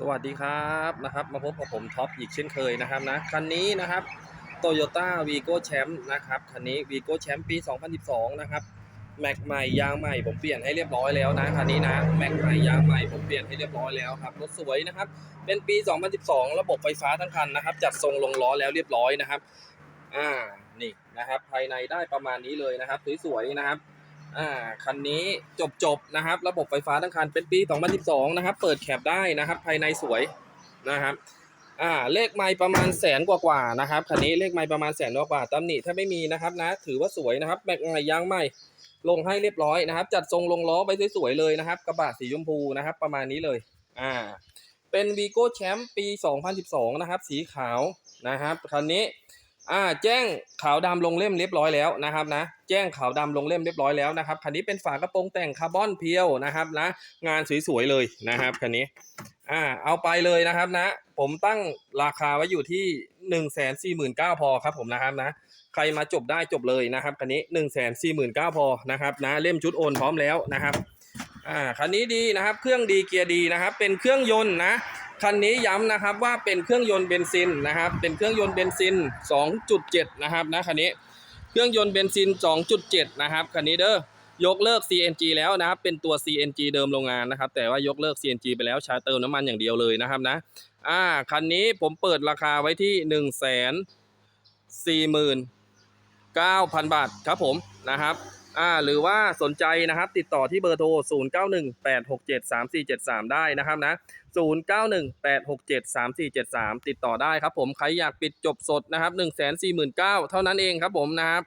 สวัสดีครับนะครับ มาพบกับผมท็อปอีกเช่นเคยนะครับนะคันนี้นะครับ Toyota Vigo Champ นะครับคันนี้ Vigo Champ ปี 2012 นะครับแม็กใหม่ยางใหม่ผมเปลี่ยนให้เรียบร้อยแล้วนะคันนี้นะแม็กใหม่ยางใหม่ผมเปลี่ยนให้เรียบร้อยแล้วครับรถสวยนะครับเป็นปี 2012 ระบบไฟฟ้าทั้งคันนะครับ จัดทรงลงล้อแล้วเรียบร้อยนะครับอ่านี่นะครับภายในได้ประมาณนี้เลยนะครับสวยๆนะครับ อ่าคันนี้จบจบนะครับ ระบบไฟฟ้าทั้งคันเป็นปี 2012 นะครับ เปิดแคปได้นะครับ ภายในสวยนะครับอ่าเลขไมล์ประมาณแสนกว่าๆนะครับคันนี้เลขไมล์ประมาณแสนกว่าๆตำหนิถ้าไม่มีนะครับนะ ถือว่าสวยนะครับแม็กไงยางใหม่ลงให้เรียบร้อยนะครับ จัดทรงลงล้อไปสวยๆเลยนะครับ กระบะสีชมพูนะครับ ประมาณนี้เลยอ่าเป็น Vigo Champ ปี 2012 นะครับ สีขาวนะครับคันนี้ อ่าแจ้งขาวดำลงเล่มเรียบร้อยแล้วนะครับนะแจ้งขาวดำลงเล่มเรียบร้อยแล้วนะครับคันนี้เป็นฝากระโปรงแต่งคาร์บอนเพียวนะครับนะงานสวยๆเลยนะครับคันนี้อ่าเอาไปเลยนะครับนะ ผมตั้งราคาไว้อยู่ที่หนึ่งแสนสี่หมื่นเก้าพอครับผมนะครับนะใครมาจบได้จบเลยนะครับคันนี้หนึ่งแสนสี่หมื่นเก้าพอนะครับนะเล่มชุดโอนพร้อมแล้วนะครับอ่าคันนี้ดีนะครับ เครื่องดีเกียร์ดีนะครับ เป็นเครื่องยนต์นะ คันนี้ย้ำนะครับว่าเป็นเครื่องยนต์เบนซินนะครับเป็นเครื่องยนต์เบนซิน 2.7 นะครับนะคันนี้เครื่องยนต์เบนซิน 2.7 นะครับคันนี้เด้อยกเลิก CNG แล้วนะครับเป็นตัว CNG เดิมโรงงานนะครับแต่ว่ายกเลิก CNG ไปแล้วใช้เติมน้ำมันอย่างเดียวเลยนะครับนะอ่าคันนี้ผมเปิดราคาไว้ที่ 1 4 9 0 0 0 บาทครับผมนะครับ อ่าหรือว่าสนใจนะครับติดต่อที่เบอร์โทร 0918673473 ได้นะครับนะ 0918673473 ติดต่อได้ครับผม ใครอยากปิดจบสดนะครับ149,000 เท่านั้นเองครับผมนะครับ